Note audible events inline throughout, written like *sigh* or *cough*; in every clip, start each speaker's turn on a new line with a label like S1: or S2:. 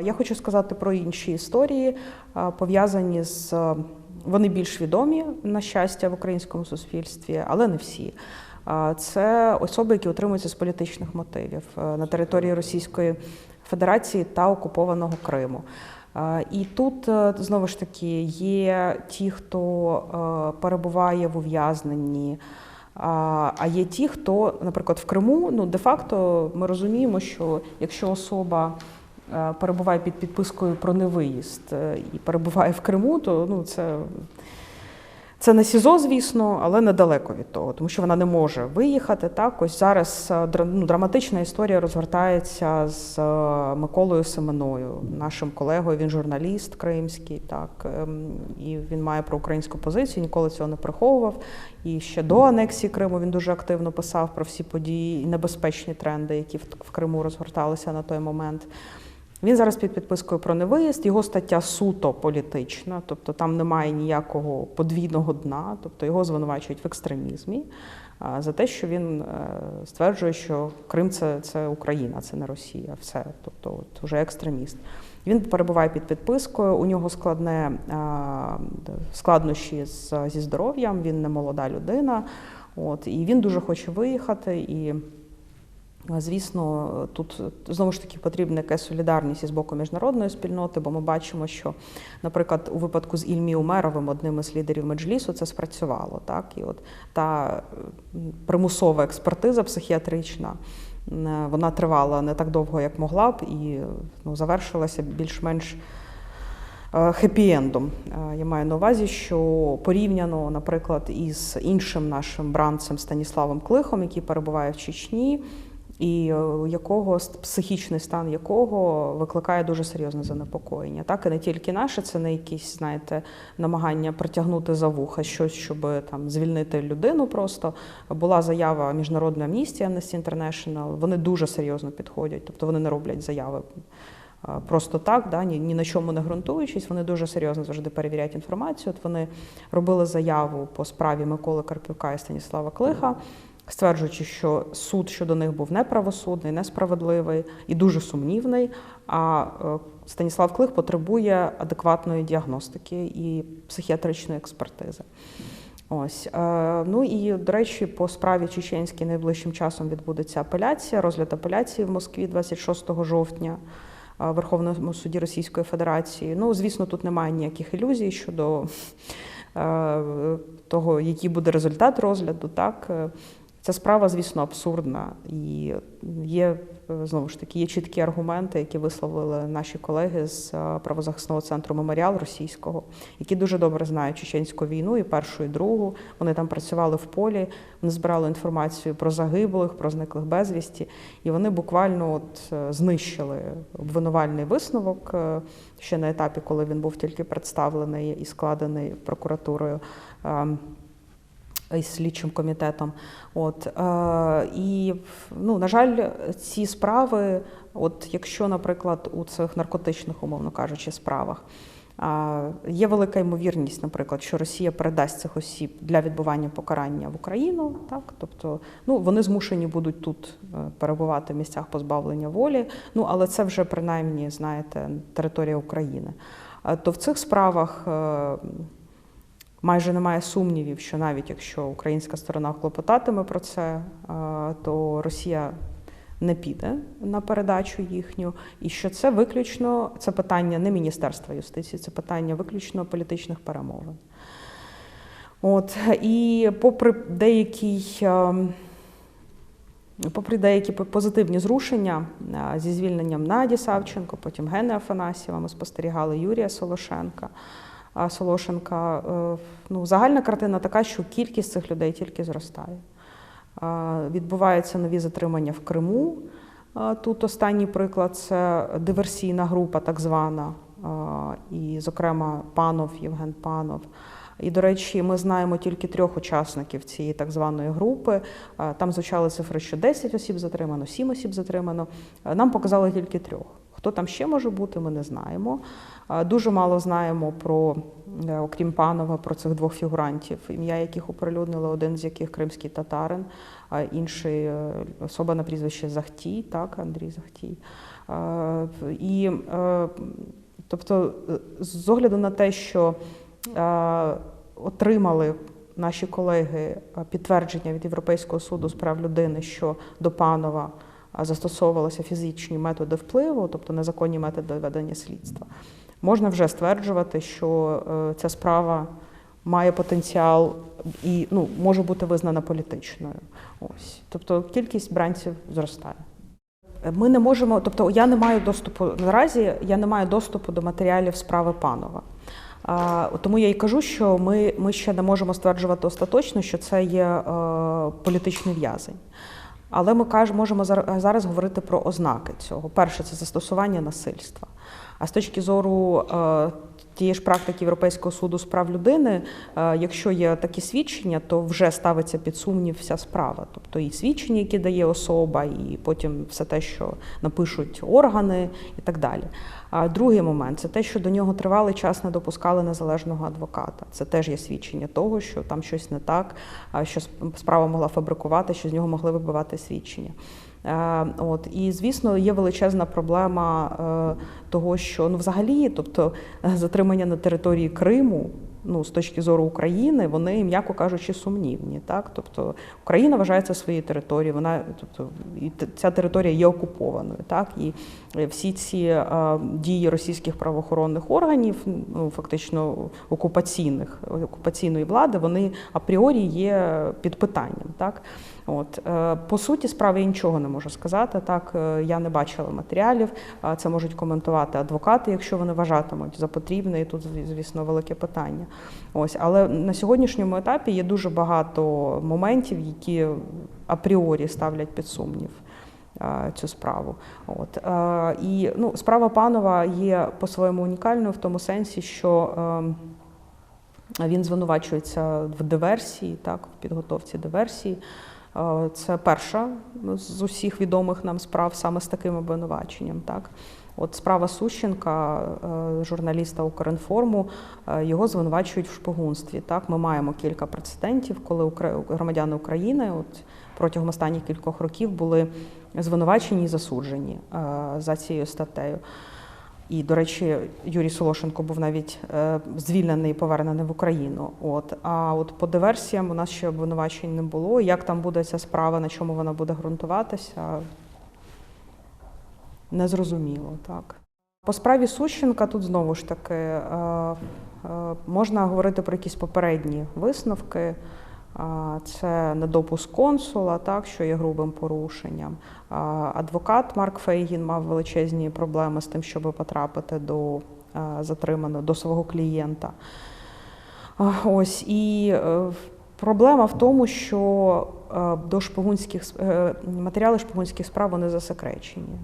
S1: Я хочу сказати про інші історії, пов'язані з вони більш відомі на щастя в українському суспільстві, але не всі. Це особи, які утримуються з політичних мотивів е, на території Російської Федерації та окупованого Криму. І тут е, знову ж таки є ті, хто е, перебуває в ув'язненні. А є ті, хто, наприклад, в Криму, ну де-факто ми розуміємо, що якщо особа е, перебуває під підпискою про невиїзд е, і перебуває в Криму, то ну це. Це не СІЗО, звісно, але недалеко від того, тому що вона не може виїхати. Так, ось зараз е, ну, драматична історія розгортається з е, Миколою Семеною, нашим колегою. Він журналіст кримський, так ем, і він має проукраїнську позицію, ніколи цього не приховував. І ще до анексії Криму він дуже активно писав про всі події і небезпечні тренди, які в Криму розгорталися на той момент. Він зараз під підпискою про невиїзд. Його стаття суто політична, тобто там немає ніякого подвійного дна, тобто його звинувачують в екстремізмі а, за те, що він е, стверджує, що Крим це, це Україна, це не Росія. Все, тобто, от уже екстреміст. Він перебуває під підпискою. У нього складне складнощі з, зі здоров'ям. Він не молода людина. От і він дуже хоче виїхати і. Звісно, тут знову ж таки потрібна якась солідарність із боку міжнародної спільноти, бо ми бачимо, що, наприклад, у випадку з Ільмі Умеровим, одним із лідерів меджлісу, це спрацювало. Так? І от та примусова експертиза психіатрична, вона тривала не так довго, як могла б, і ну, завершилася більш-менш. Хеппі-ендом. Я маю на увазі, що порівняно, наприклад, із іншим нашим бранцем Станіславом Клихом, який перебуває в Чечні, і у якого психічний стан якого викликає дуже серйозне занепокоєння. Так і не тільки наше, це не якісь, знаєте, намагання притягнути за вуха щось, щоб там звільнити людину. Просто була заява міжнародної амністії Amnesty International, Вони дуже серйозно підходять, тобто вони не роблять заяви. Просто так, да, ні, ні на чому не ґрунтуючись, вони дуже серйозно завжди перевіряють інформацію. От вони робили заяву по справі Миколи Карпюка і Станіслава Клиха, стверджуючи, що суд щодо них був неправосудний, несправедливий і дуже сумнівний. А Станіслав Клих потребує адекватної діагностики і психіатричної експертизи. Ось ну і до речі, по справі Чеченській найближчим часом відбудеться апеляція, розгляд апеляції в Москві 26 жовтня. Верховному суді Російської Федерації. Ну, звісно, тут немає ніяких ілюзій щодо того, який буде результат розгляду. Так, ця справа, звісно, абсурдна. І є знову ж таки є чіткі аргументи, які висловили наші колеги з правозахисного центру меморіал російського, які дуже добре знають чеченську війну і першу, і другу. Вони там працювали в полі, вони збирали інформацію про загиблих, про зниклих безвісті, і вони буквально от знищили обвинувальний висновок ще на етапі, коли він був тільки представлений і складений прокуратурою із слідчим комітетом. От е, і ну на жаль, ці справи, от якщо, наприклад, у цих наркотичних, умовно кажучи, справах. Є велика ймовірність, наприклад, що Росія передасть цих осіб для відбування покарання в Україну, так тобто, ну вони змушені будуть тут перебувати в місцях позбавлення волі. Ну але це вже принаймні знаєте територія України. То в цих справах майже немає сумнівів, що навіть якщо українська сторона клопотатиме про це, то Росія не піде на передачу їхню, і що це виключно це питання не Міністерства юстиції, це питання виключно політичних перемовин. От і попри деякий. Попри деякі позитивні зрушення зі звільненням Наді Савченко, потім Гени Афанасьєва, ми спостерігали Юрія Солошенка. Солошенка. Ну, загальна картина така, що кількість цих людей тільки зростає. Відбуваються нові затримання в Криму. Тут останній приклад це диверсійна група, так звана, і, зокрема, панов, Євген Панов. І, до речі, ми знаємо тільки трьох учасників цієї так званої групи. Там звучали цифри, що 10 осіб затримано, 7 осіб затримано. Нам показали тільки трьох. Хто там ще може бути, ми не знаємо. Дуже мало знаємо про, е, окрім панова, про цих двох фігурантів, ім'я яких оприлюднили, один з яких кримський татарин, а інший е, особа на прізвище Захтій, так, Андрій Захтій. І е, тобто, з огляду на те, що отримали наші колеги підтвердження від Європейського суду з прав людини, що до панова застосовувалися фізичні методи впливу, тобто незаконні методи ведення слідства, можна вже стверджувати, що е, ця справа має потенціал і ну, може бути визнана політичною. Ось. Тобто кількість бранців зростає. Ми не можемо, тобто я не маю доступу наразі, я не маю доступу до матеріалів справи панова. А, Тому я і кажу, що ми, ми ще не можемо стверджувати остаточно, що це є е, політичний в'язень. Але ми каже, можемо зар- зараз говорити про ознаки цього. Перше це застосування насильства. А з точки зору е, тієї ж практики Європейського суду з прав людини, е, якщо є такі свідчення, то вже ставиться під сумнів вся справа. Тобто і свідчення, які дає особа, і потім все те, що напишуть органи, і так далі. А другий момент це те, що до нього тривалий час не допускали незалежного адвоката. Це теж є свідчення того, що там щось не так, що справа могла фабрикувати, що з нього могли вибивати свідчення. Е, От і звісно, є величезна проблема е, того, що ну взагалі, тобто е, затримання на території Криму. Ну, з точки зору України, вони, м'яко кажучи, сумнівні. Так? Тобто Україна вважається своєю територією, вона, тобто, і ця територія є окупованою. Так? І всі ці е, дії російських правоохоронних органів, ну, фактично окупаційних, окупаційної влади, вони апріорі є під питанням. Так? От е, по суті, справи я нічого не можу сказати. Так Е, я не бачила матеріалів. а Це можуть коментувати адвокати, якщо вони вважатимуть за потрібне. І тут, звісно, велике питання. Ось, але на сьогоднішньому етапі є дуже багато моментів, які апріорі ставлять під сумнів. Цю справу, от і ну справа панова є по-своєму унікальною в тому сенсі, що ем, він звинувачується в диверсії, так, в підготовці диверсії. Е, Це перша з усіх відомих нам справ саме з таким обвинуваченням. Так. От справа Сущенка, е, журналіста Укрінформу, е, його звинувачують в шпигунстві. Так, ми маємо кілька прецедентів, коли громадяни України от протягом останніх кількох років були звинувачені і засуджені е, за цією статтею. І, до речі, Юрій Солошенко був навіть звільнений і повернений в Україну. От а от по диверсіям у нас ще обвинувачень не було. Як там буде ця справа, на чому вона буде ґрунтуватися, незрозуміло, так. По справі Сущенка тут знову ж таки е, е, можна говорити про якісь попередні висновки. А, Це недопуск консула, так, що є грубим порушенням. Адвокат Марк Фейгін мав величезні проблеми з тим, щоб потрапити до е, затриманого, до свого клієнта. Ось і е, проблема в тому, що е, до шпигунських е, матеріали шпигунських справ вони засекречені.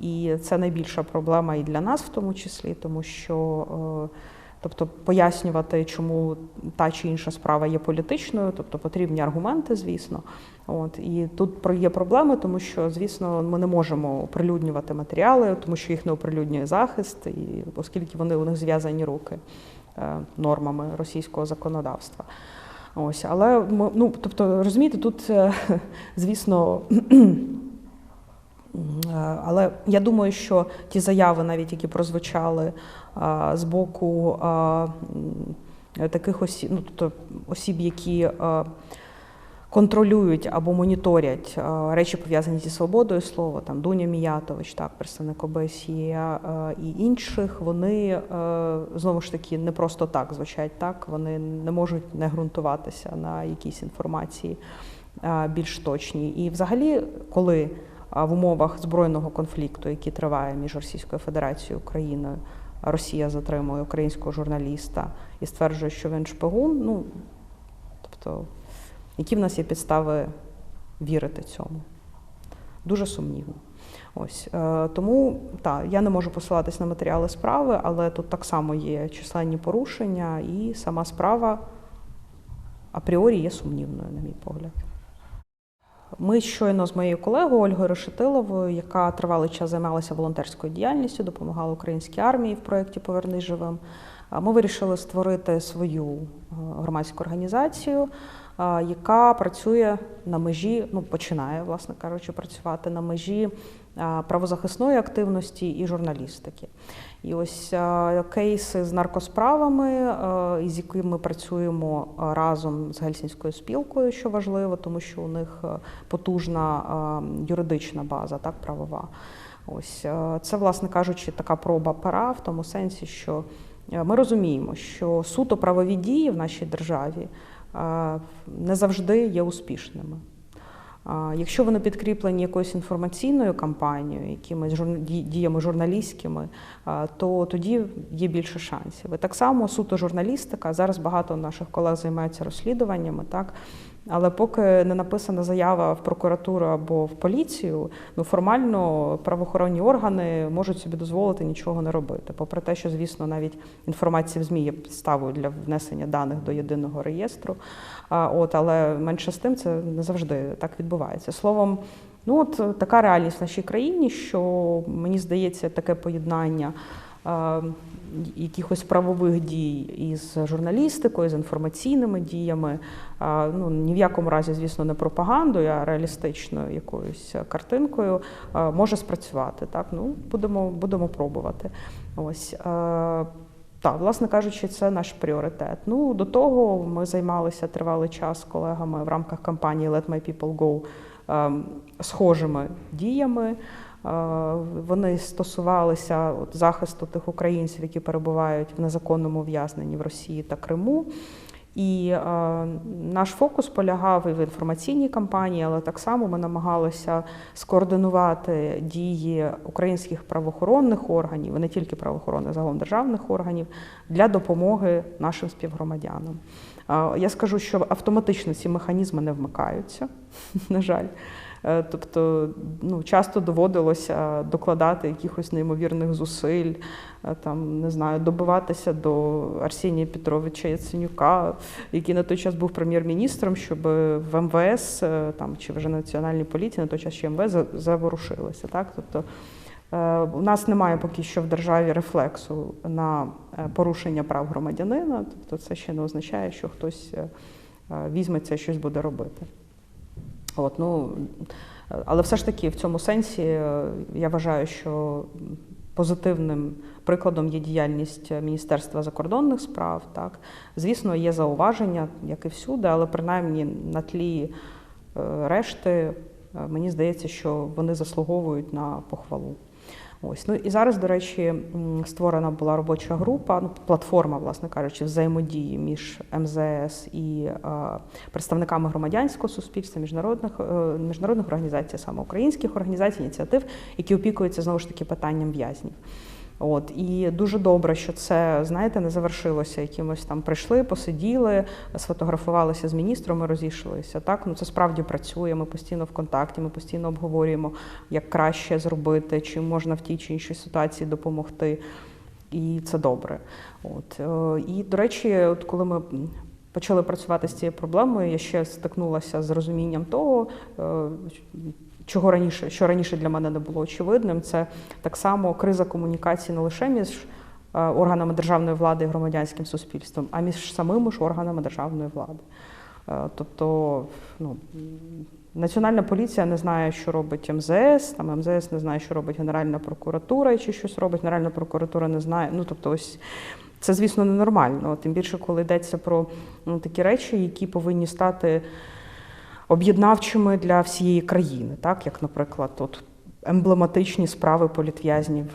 S1: І це найбільша проблема і для нас, в тому числі, тому що е, тобто пояснювати, чому та чи інша справа є політичною, тобто потрібні аргументи, звісно. От і тут є проблеми, тому що, звісно, ми не можемо оприлюднювати матеріали, тому що їх не оприлюднює захист, і оскільки вони у них зв'язані руки е, нормами російського законодавства. Ось, але ми- ну, тобто, розумієте, тут, е, *laughs* звісно. Е, Але я думаю, що ті заяви, навіть які прозвучали з боку таких осіб, ну, тобто осіб, які контролюють або моніторять речі, пов'язані зі свободою слова, там Дуня Міятович, так, представник ОБСЄ і інших, вони е, знову ж таки не просто так звучать так, вони не можуть не ґрунтуватися на якійсь інформації більш точній. І взагалі, коли в умовах збройного конфлікту, який триває між Російською Федерацією і Україною, Росія затримує українського журналіста і стверджує, що він шпигун. Ну тобто, які в нас є підстави вірити цьому? Дуже сумнівно. Ось е, тому так, я не можу посилатись на матеріали справи, але тут так само є численні порушення, і сама справа апріорі є сумнівною, на мій погляд. Ми щойно з моєю колегою Ольгою Решетиловою, яка тривалий час займалася волонтерською діяльністю, допомагала українській армії в проєкті Повернись живим. Ми вирішили створити свою е, громадську організацію, яка працює на межі, ну починає, власне кажучи, працювати на межі правозахисної активності і журналістики. І ось е, кейси з наркосправами, е, із якими ми працюємо е, разом з Гельсінською спілкою, що важливо, тому що у них е, потужна е, юридична база, так правова. Ось е, це, власне кажучи, така проба пера в тому сенсі, що е, ми розуміємо, що суто правові дії в нашій державі е, не завжди є успішними. Якщо вони підкріплені якоюсь інформаційною кампанією, якимись діями журналістськими, то тоді є більше шансів. І так само суто журналістика. Зараз багато наших колег займаються розслідуваннями, так. Але поки не написана заява в прокуратуру або в поліцію, ну формально правоохоронні органи можуть собі дозволити нічого не робити. Попри те, що звісно навіть інформація в ЗМІ є підставою для внесення даних до єдиного реєстру. От, але менше з тим це не завжди так відбувається. Словом, ну от така реальність в нашій країні, що мені здається, таке поєднання. Якихось правових дій із журналістикою, з інформаційними діями, ну ні в якому разі, звісно, не пропагандою, а реалістичною якоюсь картинкою може спрацювати. Так, ну будемо, будемо пробувати. Ось. так, власне кажучи, це наш пріоритет. Ну до того ми займалися тривалий час з колегами в рамках кампанії Let My People Go ем, схожими діями. Е, Вони стосувалися от, захисту тих українців, які перебувають в незаконному ув'язненні в Росії та Криму. І е, наш фокус полягав і в інформаційній кампанії, але так само ми намагалися скоординувати дії українських правоохоронних органів, не тільки правоохоронних, загалом державних органів для допомоги нашим співгромадянам. Е, Я скажу, що автоматично ці механізми не вмикаються, *laughs* на жаль. Е, Тобто, ну часто доводилося докладати якихось неймовірних зусиль, е, там не знаю, добиватися до Арсенія Петровича Яценюка, який на той час був прем'єр-міністром, щоб в МВС е, там чи вже національній поліції, на той час ще МВС за- заворушилися. Так, тобто. У нас немає поки що в державі рефлексу на порушення прав громадянина, тобто це ще не означає, що хтось візьметься щось буде робити. От, ну, але все ж таки в цьому сенсі е, я вважаю, що позитивним прикладом є діяльність Міністерства закордонних справ. Так. Звісно, є зауваження, як і всюди, але принаймні на тлі е, решти е, мені здається, що вони заслуговують на похвалу. Ось ну і зараз, до речі, створена була робоча група, ну платформа, власне кажучи, взаємодії між МЗС і представниками громадянського суспільства, міжнародних е, міжнародних організацій, саме українських організацій, ініціатив, які опікуються знову ж таки питанням в'язнів. От і дуже добре, що це знаєте не завершилося якимось там. Прийшли, посиділи, сфотографувалися з міністром, і розійшлися. Так ну це справді працює. Ми постійно в контакті, ми постійно обговорюємо, як краще зробити, чи можна в тій чи іншій ситуації допомогти. І це добре. От е, і до речі, от коли ми почали працювати з цією проблемою, я ще стикнулася з розумінням того, е, чого раніше, що раніше для мене не було очевидним, це так само криза комунікації не лише між е, органами державної влади і громадянським суспільством, а між самими ж органами державної влади. Е, Тобто, ну, Національна поліція не знає, що робить МЗС, там МЗС не знає, що робить Генеральна прокуратура, чи щось робить. Генеральна прокуратура не знає. Ну тобто, ось це, звісно, ненормально. Тим більше, коли йдеться про ну, такі речі, які повинні стати об'єднавчими для всієї країни, так як, наприклад, от емблематичні справи політв'язнів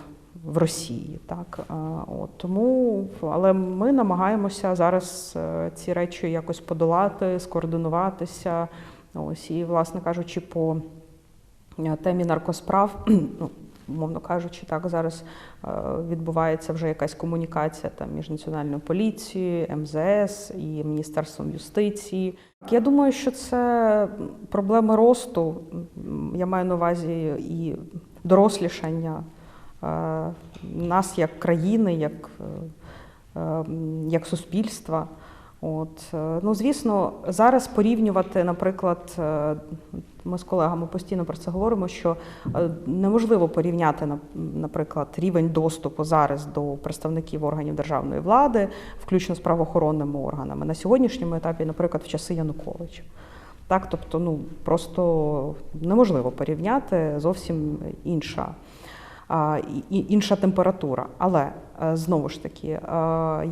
S1: в Росії. Так от тому, але ми намагаємося зараз е, ці речі якось подолати, скоординуватися. Ось і, власне кажучи, по е, темі наркосправ, *clears throat* ну мовно кажучи, так зараз е, відбувається вже якась комунікація там між національною поліцією, МЗС і Міністерством юстиції. Я думаю, що це проблеми росту. Я маю на увазі і дорослішання е, нас як країни, як, е, як суспільства. От е, ну звісно, зараз порівнювати, наприклад, е, ми з колегами постійно про це говоримо, що е, неможливо порівняти наприклад, рівень доступу зараз до представників органів державної влади, включно з правоохоронними органами, на сьогоднішньому етапі, наприклад, в часи Януковича. Так, тобто, ну просто неможливо порівняти зовсім інша. Інша температура. Але е, знову ж таки, е,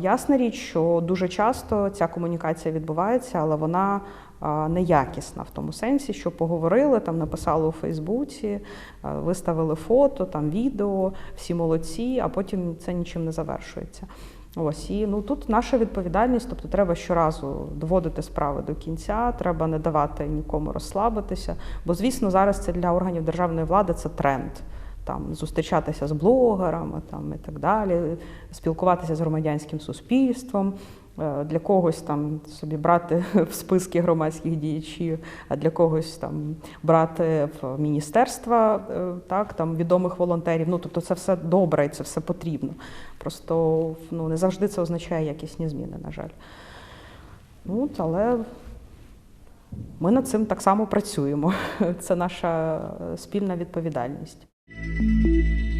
S1: ясна річ, що дуже часто ця комунікація відбувається, але вона е, неякісна в тому сенсі, що поговорили, там написали у Фейсбуці, виставили фото, там відео, всі молодці, а потім це нічим не завершується. Ось і ну тут наша відповідальність, тобто треба щоразу доводити справи до кінця, треба не давати нікому розслабитися. Бо, звісно, зараз це для органів державної влади це тренд. Там зустрічатися з блогерами, там і так далі, спілкуватися з громадянським суспільством. Е, Для когось там собі брати *laughs* в списки громадських діячів, а для когось там брати в міністерства е, так, там відомих волонтерів. Ну тобто це все добре і це все потрібно. Просто ну, не завжди це означає якісні зміни, на жаль. Ну, але ми над цим так само працюємо. *laughs* Це наша спільна відповідальність. Música